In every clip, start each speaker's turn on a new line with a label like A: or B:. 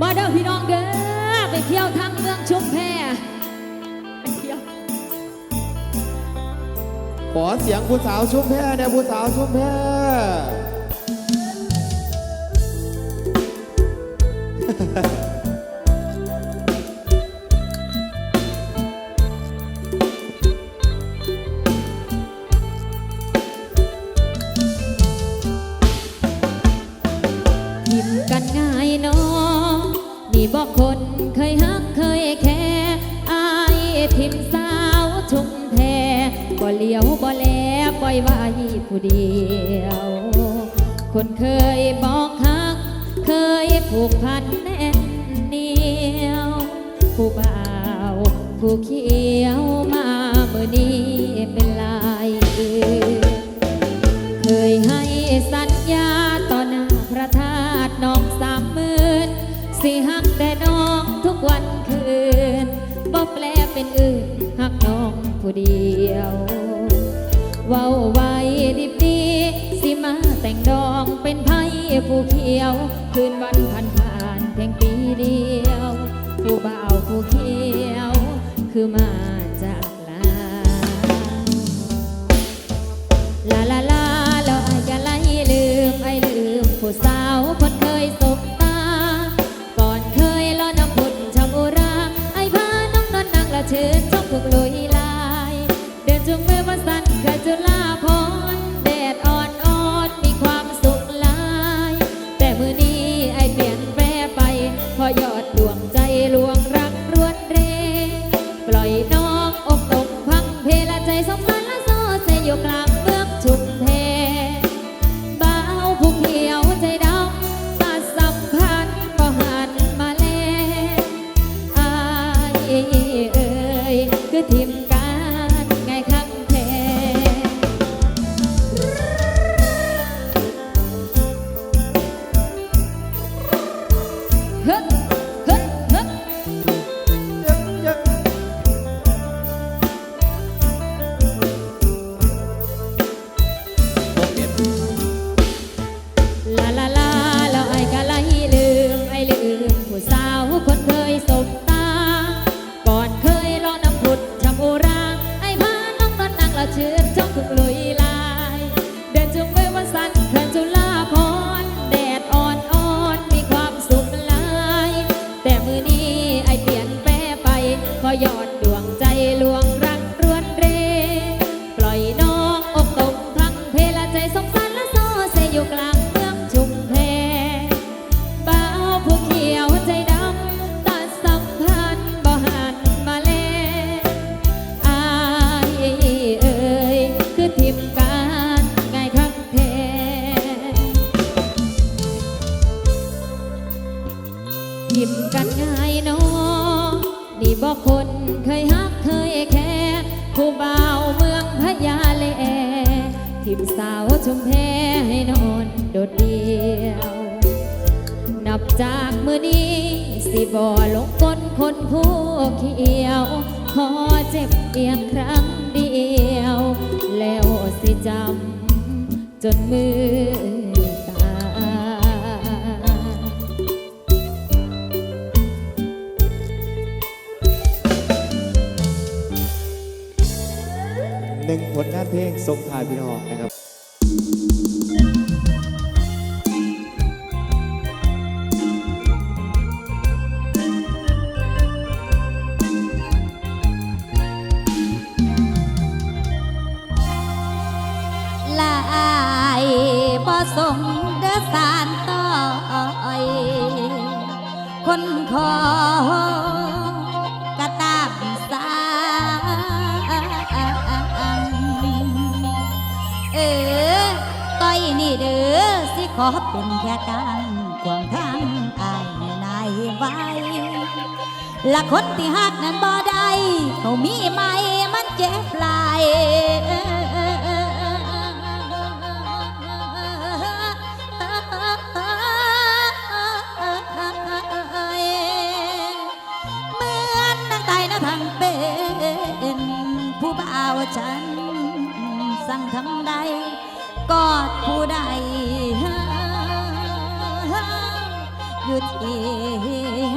A: มาเด้อพี่น้องเด้อไปเที่ยวทางเมืองชุมแพ
B: ขอเสียงผู้สาวชุมแพเนี่ยผู้สาวชุมแพ
A: ทิ ผู้เดียว คนเคยบอกฮัก เคยผูกพันแน่นเหนียว ผู้บ่าวผู้เขียวมาเมื่อนี้เป็นลายเอือเคยให้สัญญาต่อหน้าพระธาตุน้องสามหมื่นสิหักแต่น้องทุกวันคืนบ่แปลเป็นอื่นหักน้องผู้เดียว เว้าว้ดิ เป็นไพ่ผู้เขียว คืนวันผ่านผ่านเพียงปีเดียว ผู้บ่าวผู้เขียว คือมา ใจลวง เจ็บเพียงครั้งเดียว แล้วสิจำจนมือตา
B: หนึ่งผลงานเพลงทรงทายพี่น้องนะครับ
C: ขอเป็นแค่การขวางทางอายนายไว้ละคนที่หักนั้นบ่ได้เขามีไหมมันเจ็บลายเมือนนางตายนะทางเป็นผู้บ่าวฉันสั่งทำใดกอดผู้ใด อยู่ที่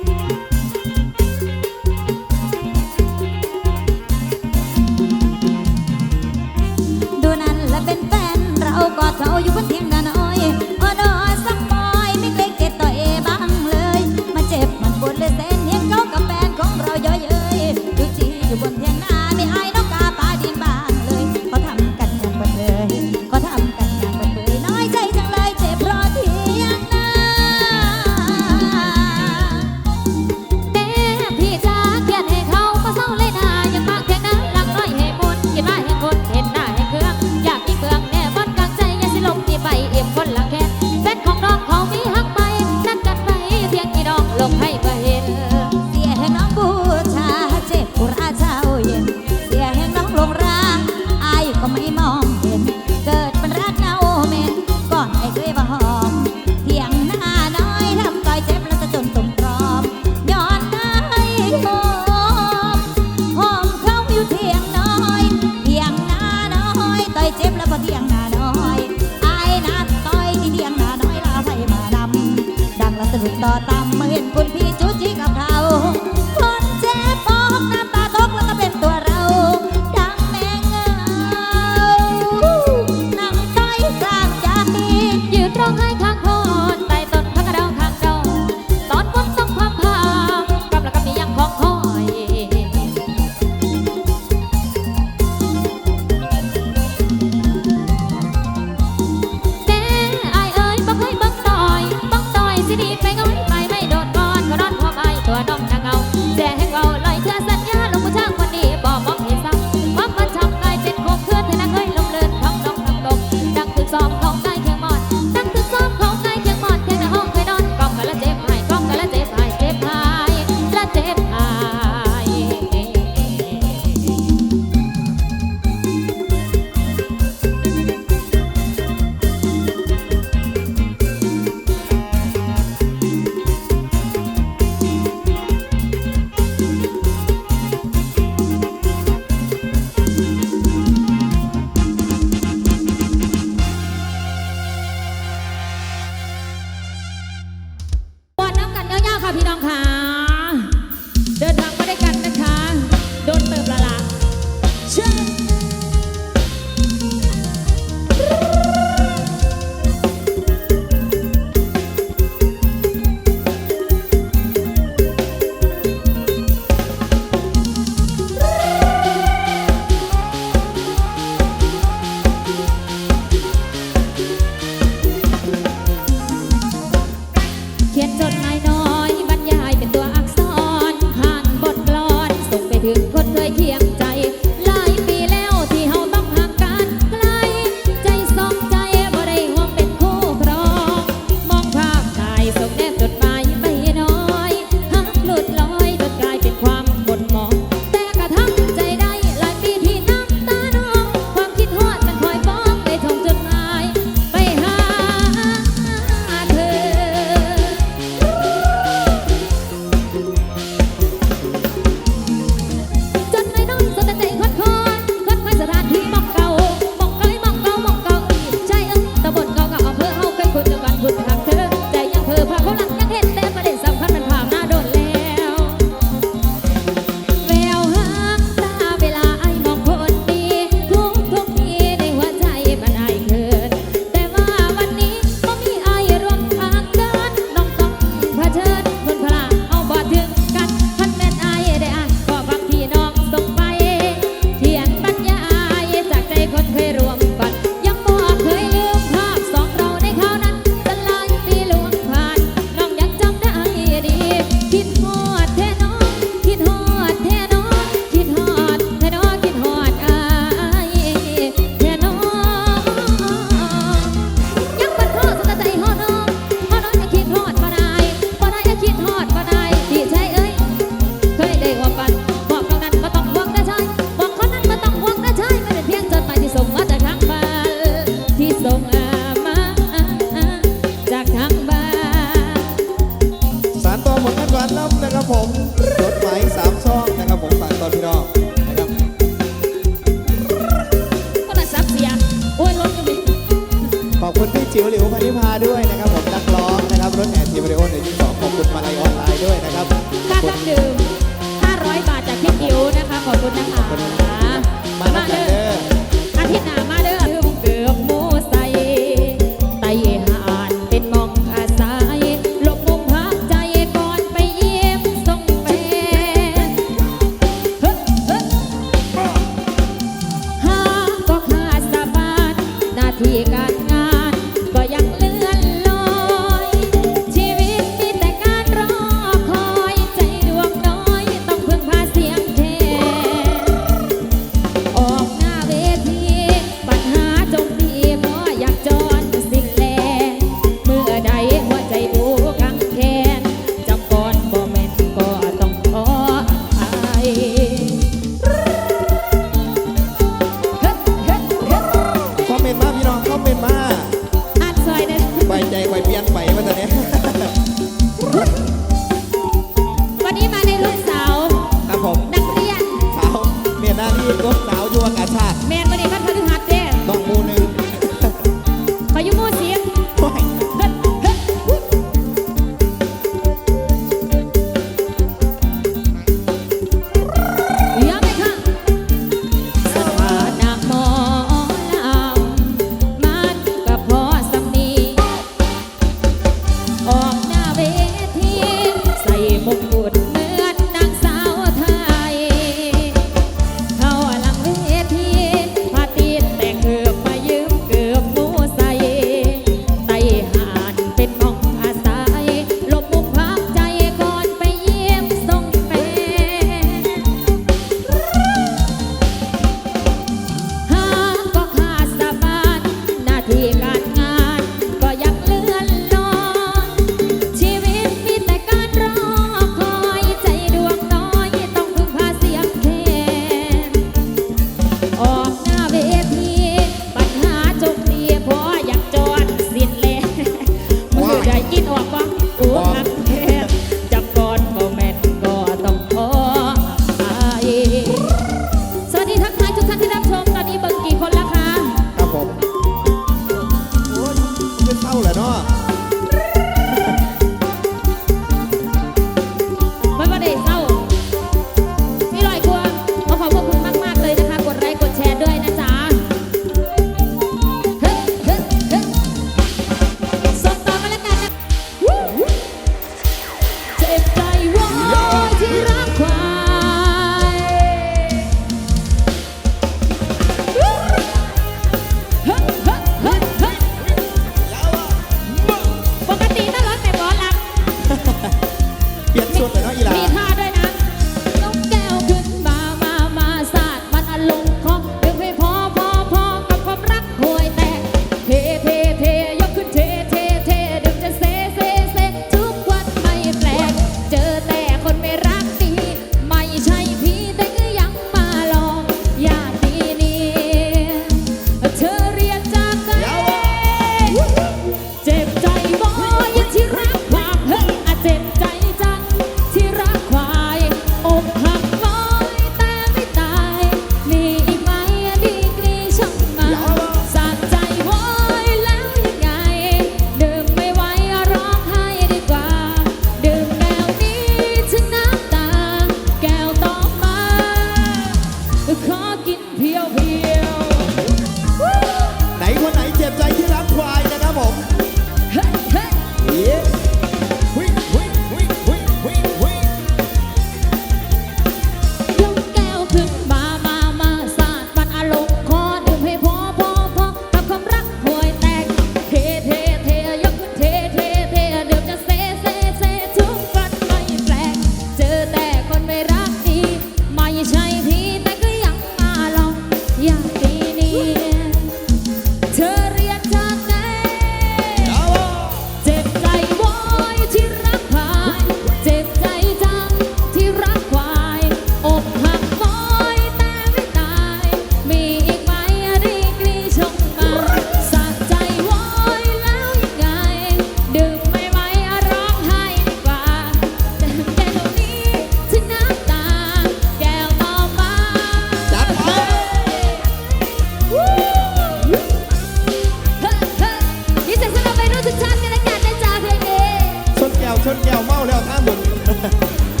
C: แล้วข้าบน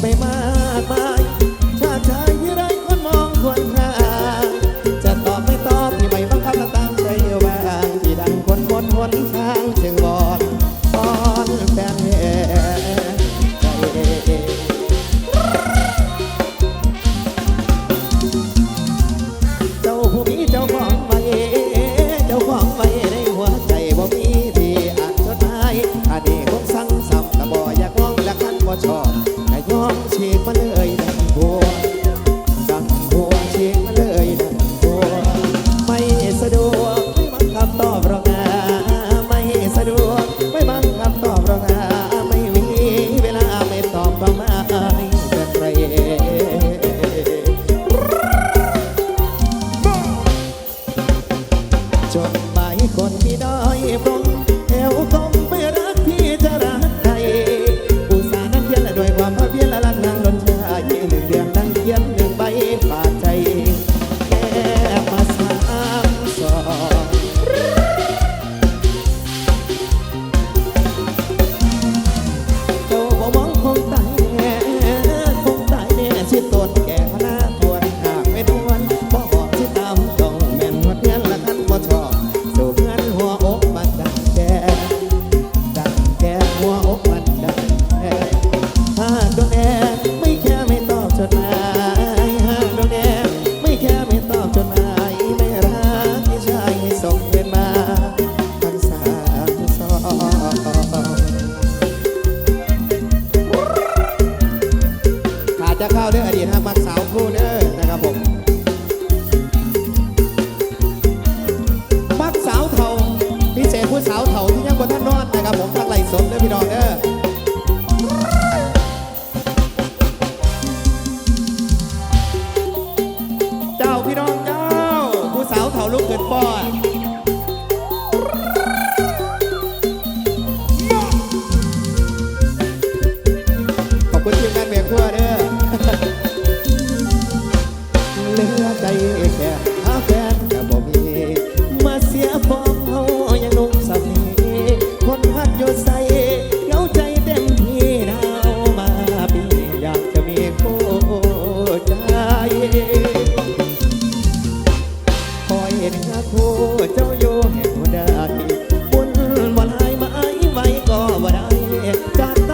C: ไป
A: มา ที่ Dot